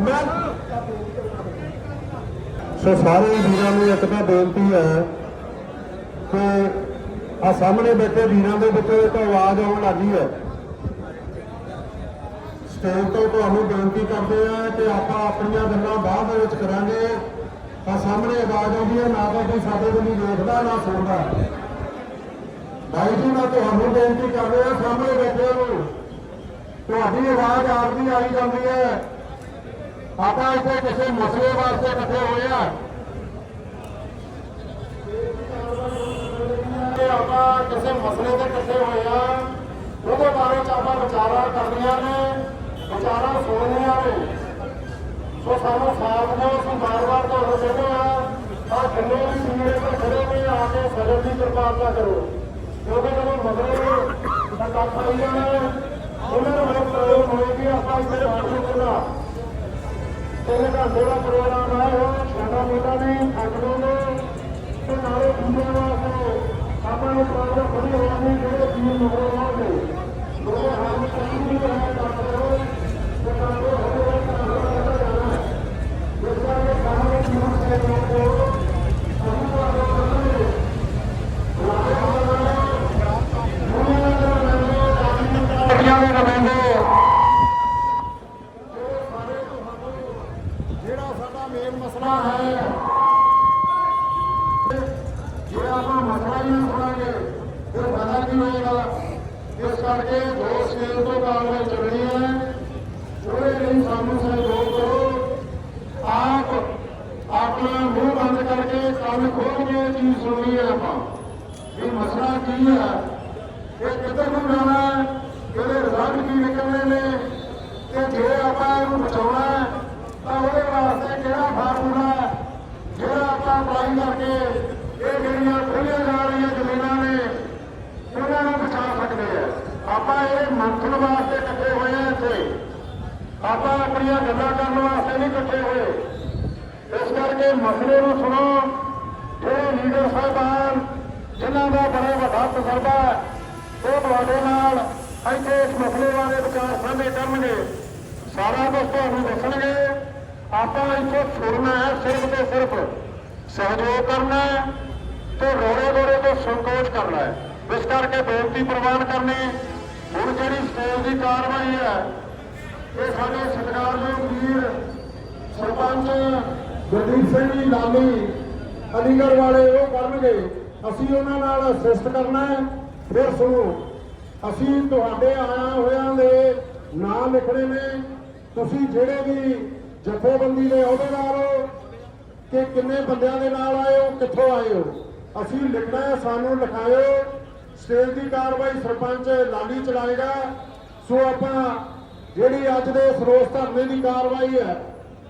ਮੈਂ ਸੋ ਸਾਰੇ ਵੀਰਾਂ ਨੂੰ ਇੱਕ ਤਾਂ ਬੇਨਤੀ ਹੈ ਕਿ ਆ ਸਾਹਮਣੇ ਬੈਠੇ ਵੀਰਾਂ ਦੇ ਵਿੱਚੋਂ ਇੱਕ ਆਵਾਜ਼ ਆਉਣ ਲੱਗੀ ਹੈ। ਸਟੇਜ ਤੋਂ ਤੁਹਾਨੂੰ ਬੇਨਤੀ ਕਰਦੇ ਆ ਕਿ ਆਪਾਂ ਆਪਣੀਆਂ ਗੱਲਾਂ ਬਾਅਦ ਦੇ ਵਿੱਚ ਕਰਾਂਗੇ। ਆ ਸਾਹਮਣੇ ਆਵਾਜ਼ ਆਉਂਦੀ ਹੈ, ਨਾ ਤਾਂ ਕੋਈ ਸਾਡੇ ਵੱਲ ਦੇਖਦਾ, ਨਾ ਸੁਣਦਾ। ਭਾਈ ਜੀ, ਮੈਂ ਤੁਹਾਨੂੰ ਬੇਨਤੀ ਕਰ ਰਿਹਾ ਸਾਹਮਣੇ ਬੈਠਿਆਂ ਨੂੰ। ਤੁਹਾਡੀ ਆਵਾਜ਼ ਆਪਦੀ ਆਈ ਜਾਂਦੀ ਹੈ। ਆਪਾਂ ਇੱਥੇ ਕਿਸੇ ਮਸਲੇ ਵਾਸਤੇ ਇਕੱਠੇ ਹੋਏ ਆ। ਆਪਾਂ ਕਿਸੇ ਮਸਲੇ ਤੇ ਇਕੱਠੇ ਹੋਏ ਆ। ਉਹਦੇ ਬਾਰੇ ਆਪਾਂ ਵਿਚਾਰਾਂ ਕਰਨੀਆਂ ਨੇ, ਵਿਚਾਰਾਂ ਸੁਣਨੀਆਂ ਨੇ। ਸੋ ਸਾਨੂੰ ਸਾਥ ਦਿਓ, ਅਸੀਂ ਬਾਰ-ਬਾਰ ਤੁਹਾਨੂੰ ਕਹਿੰਦੇ ਆ ਆ ਜਿੰਨੇ ਵੀ ਸੀਨੀਅਰ ਤੇ ਖੜੇ ਨੇ, ਆ ਕੇ ਸਦਰ ਦੀ ਕਿਰਪਾਲਤਾ ਕਰੋ। ਕਿਉਂਕਿ ਜਦੋਂ ਮਸਲੇ ਦਾ ਕੱਪ ਆਈ ਜਾਣਾ, ਉਹਨਾਂ ਨੂੰ ਬਹੁਤ ਪ੍ਰੋਬਲਮ ਹੋਏਗੀ ਆਪਾਂ ਇੱਥੇ ਬੈਠ ਸਕਣਾ ਤਿੰਨ ਪ੍ਰੋਗਰਾਮ ਹੈ ਉਹ ਸਾਡਾ ਮੋਟਾ ਨੇ ਥੱਕ ਨੇ ਤੇ ਨਾਲੇ ਦੂਜਿਆਂ ਵਾਸਤੇ ਆਪਾਂ ਨੂੰ ਪ੍ਰੋਗਰਾਮ ਖੜੀ ਹੋਣਾ ਨਹੀਂ ਜਿਹੜੇ ਤੀਨ ਨੰਬਰ ਆਉਣਗੇ ਲੋਕਾਂ ਹਾਲ ਕੋਈ ਨਹੀਂ ਰਹਿਣਾ ਕੰਮ ਕਰੋ ਤੇ ਕੰਮ ਹੋ ਹੋਵੇ ਤਾਂ ਹੋ ਜਾਣਾ ਜਿਸ ਤਰ੍ਹਾਂ ਇਹ ਕੰਮ ਦੇ ਜੀਵਨ ਸੇ ਲੋਕੋ ਅਸੀਂ ਤੁਹਾਨੂੰ ਕਰਾਂਗੇ ਦੁਨੀਆ ਦੇ ਨੁਮਾਇੰਦੇ ਜਿਹੜਾ ਸਾਡਾ ਮੇਨ ਮਸਲਾ ਹੈ ਜੇ ਆਪਾਂ ਮਸਲਾ ਹੀ ਨਾ ਸੁਣਾਂਗੇ ਫਿਰ ਪਤਾ ਕੀ ਹੋਏਗਾ ਇਸ ਕਰਕੇ ਦੋ ਸਕੇਲ ਤੋਂ ਕਾਰਵਾਈ ਚੱਲਣੀ ਹੈ ਉਹਦੇ ਲਈ ਸਾਨੂੰ ਸਹਿਯੋਗ ਕਰੋ ਆਪ ਆਪਣਾ ਮੂੰਹ ਬੰਦ ਕਰਕੇ ਕੰਨ ਖੋਲ ਕੇ ਇਹ ਚੀਜ਼ ਸੁਣਨੀ ਹੈ ਆਪਾਂ ਵੀ ਮਸਲਾ ਕੀ ਹੈ ਇਹ ਕਿੱਧਰ ਨੂੰ ਜਾਣਾ ਹੈ ਇਹਦੇ ਰਿਜ਼ਲਟ ਕੀ ਨਿਕਲਣੇ ਨੇ ਤੇ ਜੇ ਆਪਾਂ ਹੈ, ਜਿਹੜਾ ਆਪਾਂ ਅਪਲਾਈ ਕਰਕੇ ਇਹ ਜਿਹੜੀਆਂ ਖੋਲੀਆਂ ਜਾ ਰਹੀਆਂ ਜ਼ਮੀਨਾਂ ਨੇ, ਉਹਨਾਂ ਨੂੰ ਬਚਾ ਸਕਦੇ ਆ ਆਪਾਂ ਇਹ ਮੰਥਨ ਵਾਸਤੇ ਇਕੱਠੇ ਹੋਏ ਆ ਇੱਥੇ। ਆਪਾਂ ਆਪਣੀਆਂ ਗੱਲਾਂ ਕਰਨ ਵਾਸਤੇ ਨਹੀਂ ਇਕੱਠੇ ਹੋਏ। ਇਸ ਕਰਕੇ ਮਸਲੇ ਨੂੰ ਸੁਣੋ। ਜਿਹੜੇ ਲੀਡਰ ਸਾਹਿਬਾਨ ਜਿਨ੍ਹਾਂ ਦਾ ਬੜਾ ਵੱਡਾ ਤਜਰਬਾ ਹੈ, ਉਹ ਤੁਹਾਡੇ ਨਾਲ ਇੱਥੇ ਇਸ ਮਸਲੇ ਬਾਰੇ ਵਿਚਾਰ ਸਾਂਝੇ ਕਰਨਗੇ। ਸਾਰਾ ਕੁਝ ਤੁਹਾਨੂੰ ਦੱਸਣਗੇ। ਆਪਾਂ ਇੱਥੇ ਸੁਣਨਾ ਹੈ, ਸਿਰਫ ਤੇ ਸਿਰਫ। ਸਹਿਯੋਗ ਕਰਨਾ ਹੈ ਤੇ ਰੋੜੇ ਰੋੜੇ ਤੋਂ ਸੰਕੋਚ ਕਰਨਾ ਹੈ। ਇਸ ਕਰਕੇ ਬੇਨਤੀ ਪ੍ਰਵਾਨ ਕਰਨੀ ਹੁਣ ਜਿਹੜੀ ਸਟੇਜ ਦੀ ਕਾਰਵਾਈ ਹੈ, ਇਹ ਸਾਡੇ ਸਤਿਕਾਰਯੋਗ ਵੀਰ ਸਰਪੰਚ ਗੁਰਦੀਪ ਸਿੰਘ ਜੀ ਲਾਲੀ, ਅਲੀਗੜ੍ਹ ਵਾਲੇ, ਉਹ ਕਰਨਗੇ। ਅਸੀਂ ਉਹਨਾਂ ਨਾਲ ਅਸਿਸਟ ਕਰਨਾ ਹੈ। ਫਿਰ ਸੁਣੋ, ਅਸੀਂ ਤੁਹਾਡੇ ਆਇਆ ਹੋਇਆਂ ਦੇ ਨਾਂ ਲਿਖਣੇ ਨੇ। ਤੁਸੀਂ ਜਿਹੜੇ ਵੀ ਜਥੇਬੰਦੀ ਦੇ ਅਹੁਦੇਦਾਰ ਹੋ ਕਿ ਕਿੰਨੇ ਬੰਦਿਆਂ ਦੇ ਨਾਲ ਆਏ ਹੋ, ਕਿੱਥੋਂ ਆਏ ਹੋ? ਅਸੀਂ ਲਿਖਣਾ ਹੈ, ਸਾਨੂੰ ਲਿਖਾਇਓ। ਸਟੇਜ ਦੀ ਕਾਰਵਾਈ ਸਰਪੰਚ ਲਾਲੀ ਚਲਾਏਗਾ। ਸੋ ਆਪਾਂ ਜਿਹੜੀ ਅੱਜ ਦੇ ਸਰੋਸ ਧਰਨੇ ਦੀ ਕਾਰਵਾਈ ਹੈ,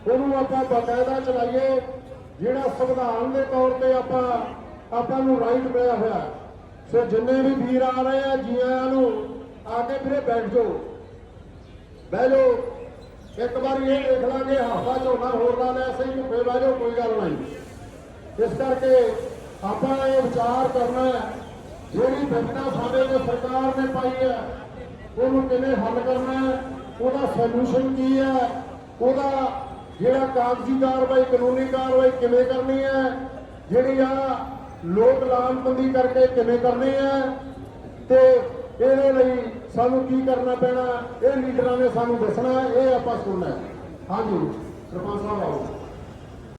ਉਹਨੂੰ ਆਪਾਂ ਬਕਾਇਦਾ ਚਲਾਈਏ। ਜਿਹੜਾ ਸੰਵਿਧਾਨ ਦੇ ਤੌਰ ਤੇ ਆਪਾਂ ਆਪਾਂ ਨੂੰ ਰਾਈਟ ਮਿਲਿਆ ਹੋਇਆ ਸੋ ਜਿੰਨੇ ਵੀ ਵੀਰ ਆ ਰਹੇ ਆ, ਜੀਆਂ ਨੂੰ ਆ ਕੇ ਵੀਰੇ ਬੈਠ ਜਾਓ। ਬਹਿ ਜਾਓ। ਇੱਕ ਵਾਰੀ ਇਹ ਦੇਖ ਲਾਂਗੇ ਹਫਤਾ ਝੋਨਾ ਹੋਰ ਲਾ ਲਿਆ ਸਹੀ ਧੁੱਪੇ ਬਹਿ ਜਾਓ, ਕੋਈ ਗੱਲ ਨਹੀਂ। ਇਸ ਕਰਕੇ ਆਪਾਂ ਇਹ ਵਿਚਾਰ ਕਰਨਾ ਹੈ, ਜਿਹੜੀ ਬਿਪਤਾ ਸਾਡੇ ਦੇ ਸਰਕਾਰ ਨੇ ਪਾਈ ਹੈ, ਉਹਨੂੰ ਕਿਵੇਂ ਹੱਲ ਕਰਨਾ ਹੈ, ਉਹਦਾ ਸੋਲੂਸ਼ਨ ਕੀ ਹੈ, ਉਹਦਾ ਜਿਹੜਾ ਕਾਗਜ਼ੀ ਕਾਰਵਾਈ, ਕਾਨੂੰਨੀ ਕਾਰਵਾਈ ਕਿਵੇਂ ਕਰਨੀ ਹੈ, ਜਿਹੜੀ ਆ ਲੋਕ ਲਾਮਬੰਦੀ ਕਰਕੇ ਕਿਵੇਂ ਕਰਨੀ ਹੈ, ਤੇ ਇਹਦੇ ਲਈ ਸਾਨੂੰ ਕੀ ਕਰਨਾ ਪੈਣਾ? ਇਹ ਲੀਡਰਾਂ ਨੇ ਸਾਨੂੰ ਦੱਸਣਾ, ਇਹ ਆਪਾਂ ਸੁਣਨਾ ਹਾਂਜੀ, ਸਰਪੰਚ ਸਾਹਿਬ ਆਓ।